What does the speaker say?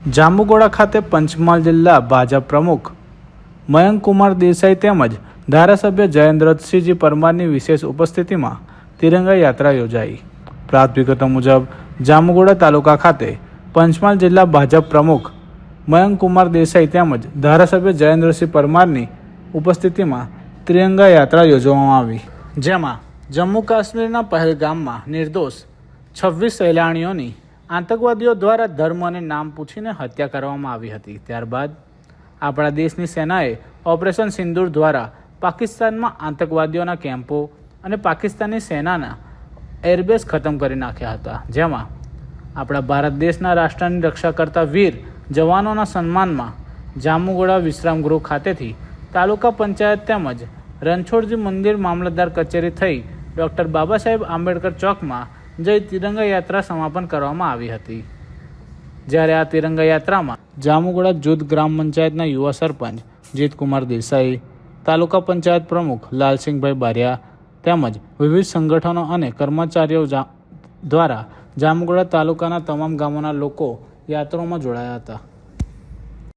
જાંબુગોડા ખાતે પંચમહાલ જિલ્લા ભાજપ પ્રમુખ મયંક કુમાર દેસાઈ તેમજ ધારાસભ્ય જયેન્દ્રસિંહજી પરમારની વિશેષ ઉપસ્થિતિમાં તિરંગા યાત્રા યોજાઈ. પ્રાપ્ત વિગતો મુજબ જાંબુગોડા તાલુકા ખાતે પંચમહાલ જિલ્લા ભાજપ પ્રમુખ મયંક કુમાર દેસાઈ તેમજ ધારાસભ્ય જયેન્દ્રસિંહ પરમારની ઉપસ્થિતિમાં તિરંગા યાત્રા યોજવામાં આવી. જેમાં જમ્મુ કાશ્મીરના પહેલગામમાં નિર્દોષ છવ્વીસ સહેલાણીઓની આતંકવાદીઓ દ્વારા ધર્મ અને નામ પૂછીને હત્યા કરવામાં આવી હતી. ત્યારબાદ આપણા દેશની સેનાએ ઓપરેશન સિંદૂર દ્વારા પાકિસ્તાનમાં આતંકવાદીઓના કેમ્પો અને પાકિસ્તાની સેનાના એરબેઝ ખતમ કરી નાખ્યા હતા. જેમાં આપણા ભારત દેશના રાષ્ટ્રની રક્ષા કરતા વીર જવાનોના સન્માનમાં જામુગોડા વિશ્રામ ગૃહ ખાતેથી તાલુકા પંચાયત તેમજ રણછોડજી મંદિર મામલતદાર કચેરી થઈ ડૉક્ટર બાબા સાહેબ આંબેડકર ચોકમાં જઈ તિરંગા યાત્રા સમાપન કરવામાં આવી હતી. જ્યારે આ તિરંગા યાત્રામાં જામુગોડા જૂથ ગ્રામ પંચાયતના યુવા સરપંચ જીતકુમાર દેસાઈ, તાલુકા પંચાયત પ્રમુખ લાલસિંહભાઈ બારિયા તેમજ વિવિધ સંગઠનો અને કર્મચારીઓ દ્વારા જામુગોડા તાલુકાના તમામ ગામોના લોકો યાત્રામાં જોડાયા હતા.